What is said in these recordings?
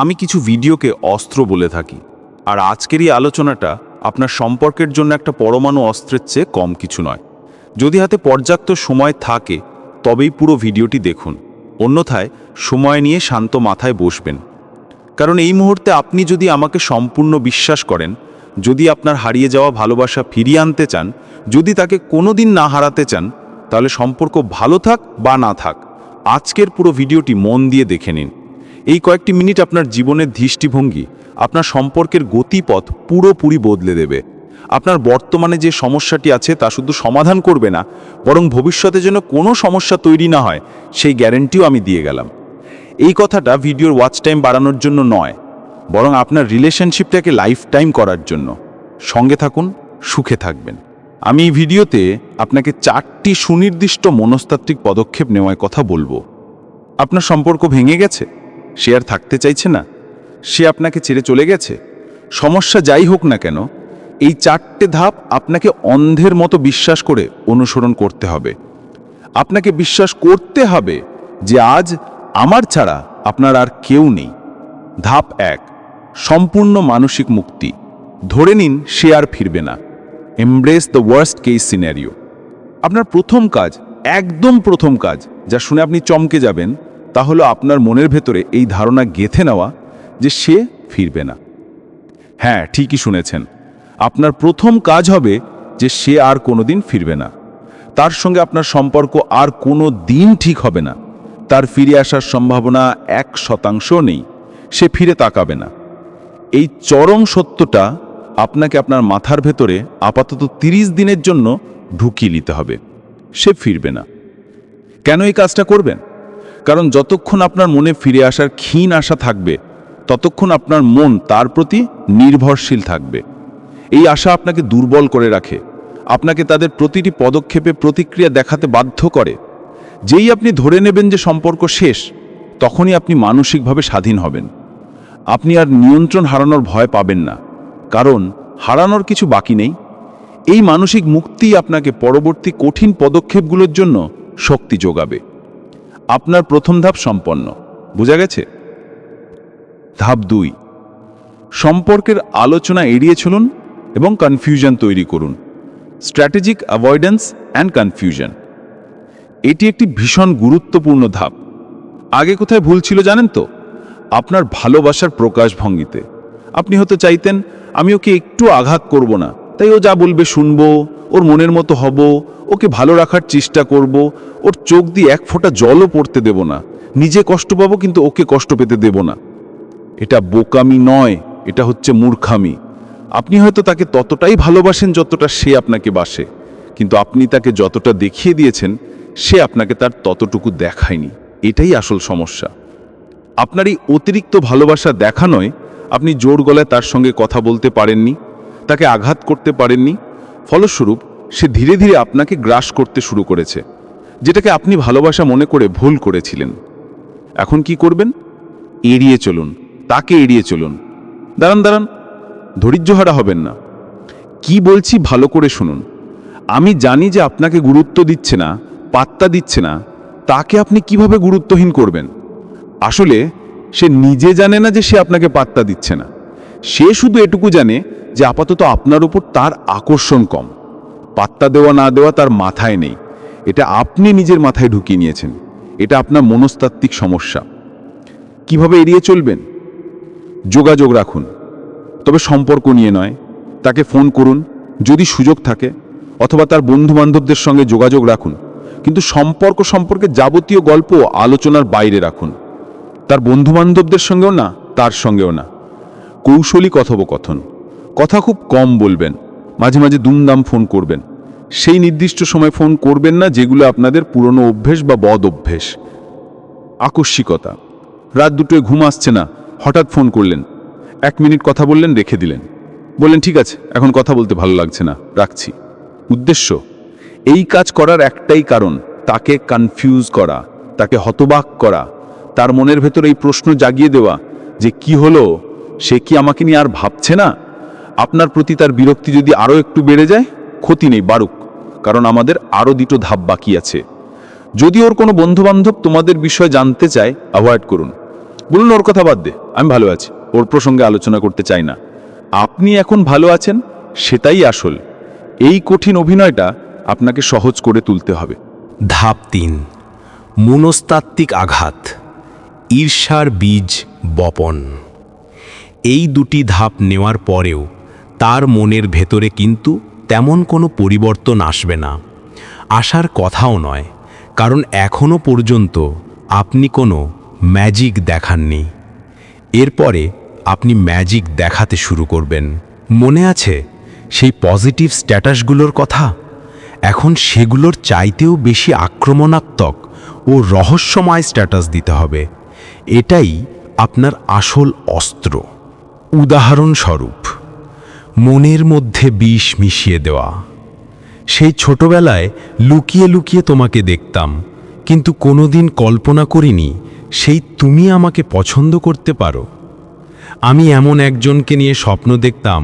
আমি কিছু ভিডিওকে অস্ত্র বলে থাকি। আর আজকের এই আলোচনাটা আপনার সম্পর্কের জন্য একটা পরমাণু অস্ত্রের চেয়ে কম কিছু নয়। যদি হাতে পর্যাপ্ত সময় থাকে, তবেই পুরো ভিডিওটি দেখুন। অন্যথায় সময় নিয়ে শান্ত মাথায় বসবেন। কারণ এই মুহূর্তে আপনি যদি আমাকে সম্পূর্ণ বিশ্বাস করেন, যদি আপনার হারিয়ে যাওয়া ভালোবাসা ফিরিয়ে আনতে চান, যদি তাকে কোনো দিন না হারাতে চান, তাহলে সম্পর্ক ভালো থাক বা না থাক, আজকের পুরো ভিডিওটি মন দিয়ে দেখে নিন। এই কয়েকটি মিনিট আপনার জীবনের দৃষ্টিভঙ্গি, আপনার সম্পর্কের গতিপথ পুরোপুরি বদলে দেবে। আপনার বর্তমানে যে সমস্যাটি আছে তা শুধু সমাধান করবে না, বরং ভবিষ্যতে যেন কোনো সমস্যা তৈরি না হয়, সেই গ্যারেন্টিও আমি দিয়ে গেলাম। এই কথাটা ভিডিওর ওয়াচ টাইম বাড়ানোর জন্য নয়, বরং আপনার রিলেশনশিপটাকে লাইফ টাইম করার জন্য। সঙ্গে থাকুন, সুখে থাকবেন। আমি এই ভিডিওতে আপনাকে চারটি সুনির্দিষ্ট মনস্তাত্ত্বিক পদক্ষেপ নেওয়ার কথা বলব। আপনার সম্পর্ক ভেঙে গেছে? সে আর থাকতে চাইছে না। সে আপনাকে ছেড়ে চলে গেছে। সমস্যা যাই হোক না কেন, এই চারটে ধাপ আপনাকে অন্ধের মতো বিশ্বাস করে অনুসরণ করতে হবে। আপনাকে বিশ্বাস করতে হবে যে আজ আমার ছাড়া আপনার আর কেউ নেই। ধাপ এক, সম্পূর্ণ মানসিক মুক্তি। ধরে নিন সে আর ফিরবে না। Embrace the worst case scenario আপনার প্রথম কাজ, একদম প্রথম কাজ, যা শুনে আপনি চমকে যাবেন তা হলো আপনার মনের ভেতরে এই ধারণা গেথে নেওয়া যে সে ফিরবে না। হ্যাঁ ঠিকই শুনেছেন। আপনার প্রথম কাজ হবে যে সে আর কোনোদিন ফিরবে না। তার সঙ্গে আপনার সম্পর্ক আর কোনো দিন ঠিক হবে না। তার ফিরে আসার সম্ভাবনা এক শতাংশ নেই। সে ফিরে তাকাবে না। এই চরম সত্যটা আপনাকে আপনার মাথার ভেতরে আপাতত ৩০ দিনের জন্য ঢুকিয়ে নিতে হবে। সে ফিরবে না। কেন এই কাজটা করবেন? কারণ যতক্ষণ আপনার মনে ফিরে আসার ক্ষীণ আশা থাকবে, ততক্ষণ আপনার মন তার প্রতি নির্ভরশীল থাকবে। এই আশা আপনাকে দুর্বল করে রাখে, আপনাকে তাদের প্রতিটি পদক্ষেপে প্রতিক্রিয়া দেখাতে বাধ্য করে। যেই আপনি ধরে নেবেন যে সম্পর্ক শেষ, তখনই আপনি মানসিকভাবে স্বাধীন হবেন। আপনি আর নিয়ন্ত্রণ হারানোর ভয় পাবেন না, কারণ হারানোর কিছু বাকি নেই। এই মানসিক মুক্তিই আপনাকে পরবর্তী কঠিন পদক্ষেপগুলোর জন্য শক্তি যোগাবে। আপনার প্রথম ধাপ সম্পন্ন। বোঝা গেছে? ধাপ দুই। সম্পর্কের আলোচনা এড়িয়ে চলুন এবং কনফিউশন তৈরি করুন। স্ট্র্যাটেজিক অ্যাভয়েডেন্স অ্যান্ড কনফিউশন এটি একটি ভীষণ গুরুত্বপূর্ণ ধাপ। আগে কোথায় ভুল ছিল জানেন তো? আপনার ভালোবাসার প্রকাশভঙ্গিতে আপনি হতে চাইতেন আমি ওকে একটু আঘাত করব না? তাই ও যা বলবে শুনব। ওর মনের মতো হব, ওকে ভালো রাখার চেষ্টা করব, ওর চোখ দিয়ে এক ফোঁটা জলও পড়তে দেব না। নিজে কষ্ট পাবো কিন্তু ওকে কষ্ট পেতে দেব না। এটা বোকামি নয়, এটা হচ্ছে মূর্খামি। আপনি হয়তো তাকে ততটাই ভালোবাসেন যতটা সে আপনাকে বাসে, কিন্তু আপনি তাকে যতটা দেখিয়ে দিয়েছেন, সে আপনাকে তার ততটুকু দেখায়নি। এটাই আসল সমস্যা। আপনার এই অতিরিক্ত ভালোবাসা দেখানোয় আপনি জোর গলায় তার সঙ্গে কথা বলতে পারেননি, তাকে আঘাত করতে পারেননি ফলস্বরূপ, সে ধীরে ধীরে আপনাকে গ্রাস করতে শুরু করেছে, যেটাকে আপনি ভালোবাসা মনে করে ভুল করেছিলেন। এখন কি করবেন? এড়িয়ে চলুন, তাকে এড়িয়ে চলুন। দাঁড়ান দাঁড়ান ধৈর্যহারা হবেন না। কি বলছি ভালো করে শুনুন। আমি জানি যে আপনাকে গুরুত্ব দিচ্ছে না, পাত্তা দিচ্ছে না, তাকে আপনি কীভাবে গুরুত্বহীন করবেন? আসলে, সে নিজে জানে না যে সে আপনাকে পাত্তা দিচ্ছে না। সে শুধু এটুকু জানে যে আপাতত আপনার উপর তার আকর্ষণ কম। পাত্তা দেওয়া না দেওয়া তার মাথায় নেই। এটা আপনি নিজের মাথায় ঢুকিয়ে নিয়েছেন। এটা আপনার মনস্তাত্ত্বিক সমস্যা। কীভাবে এড়িয়ে চলবেন? যোগাযোগ রাখুন। তবে সম্পর্ক নিয়ে নয়। তাকে ফোন করুন। যদি সুযোগ থাকে, অথবা তার বন্ধু বান্ধবদের সঙ্গে যোগাযোগ রাখুন। কিন্তু সম্পর্ক সম্পর্কে যাবতীয় গল্প আলোচনার বাইরে রাখুন। তার বন্ধু বান্ধবদের সঙ্গেও না, তার সঙ্গেও না। কৌশলী কথোপকথন। কথা খুব কম বলবেন, মাঝে মাঝে দুমদাম ফোন করবেন। সেই নির্দিষ্ট সময় ফোন করবেন না যেগুলো আপনাদের পুরনো অভ্যেস বা বদ অভ্যেস। আকস্মিকতা। রাত দুটোয় ঘুম আসছে না, হঠাৎ ফোন করলেন। এক মিনিট কথা বললেন, রেখে দিলেন। বললেন, ঠিক আছে, এখন কথা বলতে ভালো লাগছে না, রাখছি। উদ্দেশ্য? এই কাজ করার একটাই কারণ, তাকে কনফিউজ করা, তাকে হতবাক করা, তার মনের ভেতর এই প্রশ্ন জাগিয়ে দেওয়া যে কি হলো, সে কি আমাকে নিয়ে আর ভাবছে না? আপনার প্রতি তার বিরক্তি যদি আরও একটু বেড়ে যায়, ক্ষতি নেই, বারুক। কারণ আমাদের আরও দুটো ধাপ বাকি আছে। যদি ওর কোনো বন্ধুবান্ধব তোমাদের বিষয়ে জানতে চায় অ্যাভয়েড করুন। বলুন, ওর কথা বাদ দে, আমি ভালো আছি। ওর প্রসঙ্গে আলোচনা করতে চাই না। আপনি এখন ভালো আছেন, সেটাই আসল। এই কঠিন অভিনয়টা আপনাকে সহজ করে তুলতে হবে। ধাপ তিন, মনস্তাত্ত্বিক আঘাত, ঈর্ষার বীজ বপন। এই দুটি ধাপ নেওয়ার পরেও তার মনের ভেতরে কিন্তু তেমন কোনো পরিবর্তন আসবে না। আসার কথাও নয়, কারণ এখনও পর্যন্ত আপনি কোনো ম্যাজিক দেখাননি। এরপরে আপনি ম্যাজিক দেখাতে শুরু করবেন। মনে আছে সেই পজিটিভ স্ট্যাটাসগুলোর কথা? এখন সেগুলোর চাইতেও বেশি আক্রমণাত্মক ও রহস্যময় স্ট্যাটাস দিতে হবে। এটাই আপনার আসল অস্ত্র। উদাহরণস্বরূপ মনের মধ্যে বিষ মিশিয়ে দেওয়া। সেই ছোটবেলায় লুকিয়ে লুকিয়ে তোমাকে দেখতাম, কিন্তু কোনোদিন কল্পনা করিনি সেই তুমি আমাকে পছন্দ করতে পারো। আমি এমন একজনকে নিয়ে স্বপ্ন দেখতাম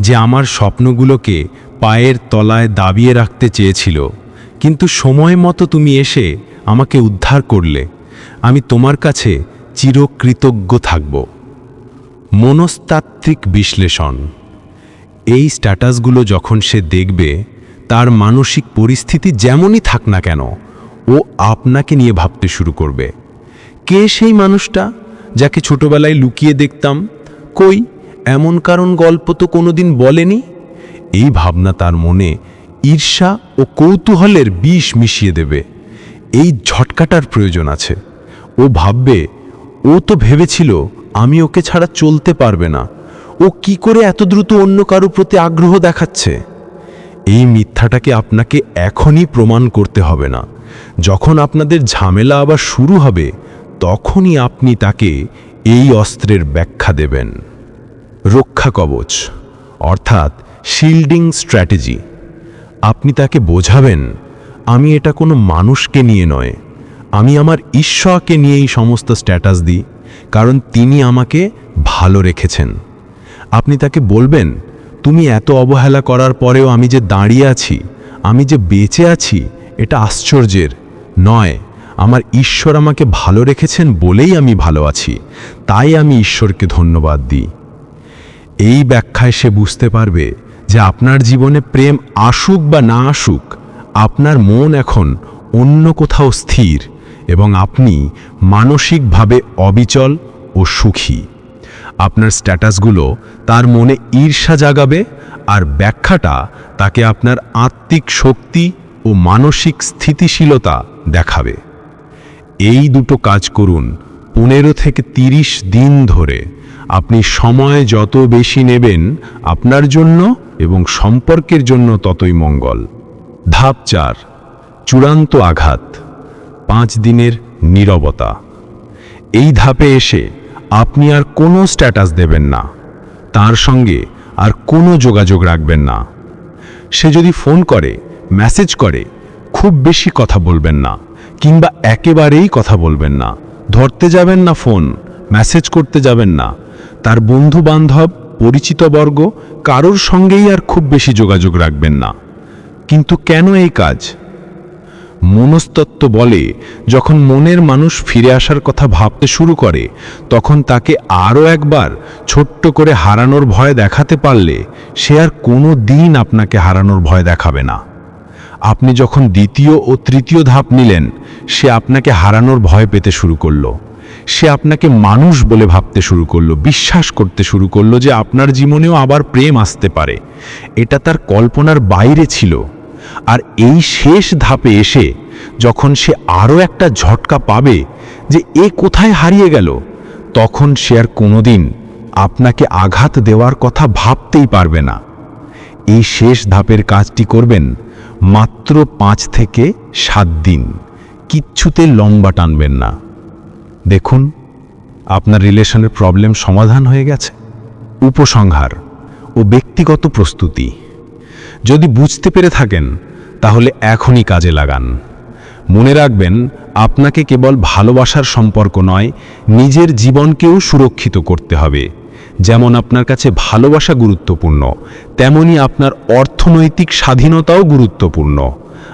যে আমার স্বপ্নগুলোকে পায়ের তলায় দাবিয়ে রাখতে চেয়েছিল, কিন্তু সময় মতো তুমি এসে আমাকে উদ্ধার করলে। আমি তোমার কাছে চিরকৃতজ্ঞ থাকব। মনস্তাত্ত্বিক বিশ্লেষণ। এই স্ট্যাটাসগুলো যখন সে দেখবে, তার মানসিক পরিস্থিতি যেমনই থাক না কেন, ও আপনাকে নিয়ে ভাবতে শুরু করবে। কে সেই মানুষটা যাকে ছোটবেলায় লুকিয়ে দেখতাম? কই, এমন কারণ গল্প তো কোনোদিন বলেনি? এই ভাবনা তার মনে ঈর্ষা ও কৌতূহলের বিষ মিশিয়ে দেবে। এই ঝটকাটার প্রয়োজন আছে। ও ভাববে, ও তো ভেবেছিল, আমি ওকে ছাড়া চলতে পারবে না। ও কি করে এত দ্রুত অন্য কারও প্রতি আগ্রহ দেখাচ্ছে? এই মিথ্যাটাকে আপনাকে এখনই প্রমাণ করতে হবে না। যখন আপনাদের ঝামেলা আবার শুরু হবে, তখনই আপনি তাকে এই অস্ত্রের ব্যাখ্যা দেবেন। রক্ষা কবচ, অর্থাৎ শিল্ডিং স্ট্র্যাটেজি আপনি তাকে বোঝাবেন, আমি এটা কোনো মানুষকে নিয়ে নয়। আমি আমার ঈশ্বরকে নিয়ে এই সমস্ত স্ট্যাটাস দিই, কারণ তিনি আমাকে ভালো রেখেছেন। আপনি তাকে বলবেন, তুমি এত অবহেলা করার পরেও আমি যে দাঁড়িয়ে আছি, আমি যে বেঁচে আছি, এটা আশ্চর্যের। নয়, আমার ঈশ্বর আমাকে ভালো রেখেছেন বলেই আমি ভালো আছি, তাই আমি ঈশ্বরকে ধন্যবাদ দিই। এই ব্যাখ্যায় সে বুঝতে পারবে যে আপনার জীবনে প্রেম আসুক বা না আসুক, আপনার মন এখন অন্য কোথাও স্থির এবং আপনি মানসিকভাবে অবিচল ও সুখী। আপনার স্ট্যাটাসগুলো তার মনে ঈর্ষা জাগাবে আর ব্যাখ্যাটা তাকে আপনার আত্মিক শক্তি ও মানসিক স্থিতিশীলতা দেখাবে। এই দুটো কাজ করুন পনেরো থেকে ৩০ দিন ধরে। আপনি সময় যত বেশি নেবেন আপনার জন্য এবং সম্পর্কের জন্য ততই মঙ্গল। ধাপ চার, চূড়ান্ত আঘাত, পাঁচ দিনের নীরবতা। এই ধাপে এসে আপনি আর কোনো স্ট্যাটাস দেবেন না। তার সঙ্গে আর কোনো যোগাযোগ রাখবেন না। সে যদি ফোন করে মেসেজ করে, খুব বেশি কথা বলবেন না, কিংবা একেবারেই কথা বলবেন না। ধরতে যাবেন না ফোন মেসেজ করতে যাবেন না। তার বন্ধু বান্ধব পরিচিত বর্গ, কারোর সঙ্গেই আর খুব বেশি যোগাযোগ রাখবেন না। কিন্তু কেন এই কাজ? মনস্তত্ত্ব বলে, যখন মনের মানুষ ফিরে আসার কথা ভাবতে শুরু করে, তখন তাকে আরও একবার ছোট্ট করে হারানোর ভয় দেখাতে পারলে সে আর কোনো দিন আপনাকে হারানোর ভয় দেখাবে না। আপনি যখন দ্বিতীয় ও তৃতীয় ধাপ নিলেন, সে আপনাকে হারানোর ভয় পেতে শুরু করল। সে আপনাকে মানুষ বলে ভাবতে শুরু করল, বিশ্বাস করতে শুরু করল যে আপনার জীবনেও আবার প্রেম আসতে পারে। এটা তার কল্পনার বাইরে ছিল। আর এই শেষ ধাপে এসে যখন সে আরও একটা ঝটকা পাবে যে এ কোথায় হারিয়ে গেল, তখন সে আর কোনোদিন আপনাকে আঘাত দেওয়ার কথা ভাবতেই পারবে না। এই শেষ ধাপের কাজটি করবেন মাত্র পাঁচ থেকে সাত দিন। কিচ্ছুতে লম্বা টানবেন না। দেখুন, আপনার রিলেশনের প্রবলেম সমাধান হয়ে গেছে। উপসংহার ও ব্যক্তিগত প্রস্তুতি। যদি বুঝতে পেরে থাকেন, তাহলে এখনই কাজে লাগান। মনে রাখবেন, আপনাকে কেবল ভালোবাসার সম্পর্ক নয়, নিজের জীবনকেও সুরক্ষিত করতে হবে। যেমন আপনার কাছে ভালোবাসা গুরুত্বপূর্ণ, তেমনি আপনার অর্থনৈতিক স্বাধীনতাও গুরুত্বপূর্ণ।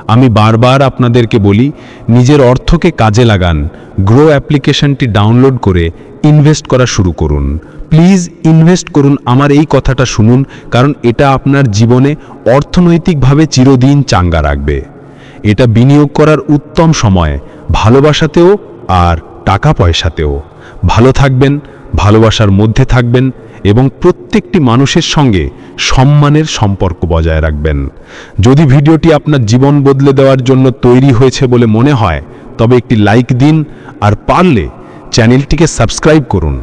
আমি বারবার আপনাদেরকে বলি, নিজের অর্থকে কাজে লাগান, গ্রো অ্যাপ্লিকেশনটি ডাউনলোড করে ইনভেস্ট করা শুরু করুন। প্লিজ ইনভেস্ট করুন আমার এই কথাটা শুনুন, কারণ এটা আপনার জীবনে অর্থনৈতিকভাবে চিরদিন চাঙ্গা রাখবে। এটা বিনিয়োগ করার উত্তম সময়, ভালোবাসাতেও আর টাকা পয়সাতেও ভালো থাকবেন, ভালোবাসার মধ্যে থাকবেন এবং প্রত্যেকটি মানুষের সঙ্গে সম্মানের সম্পর্ক বজায় রাখবেন। যদি ভিডিওটি আপনার জীবন বদলে দেওয়ার জন্য তৈরি হয়েছে বলে মনে হয়, তবে একটি লাইক দিন আর পারলে চ্যানেলটিকে সাবস্ক্রাইব করুন।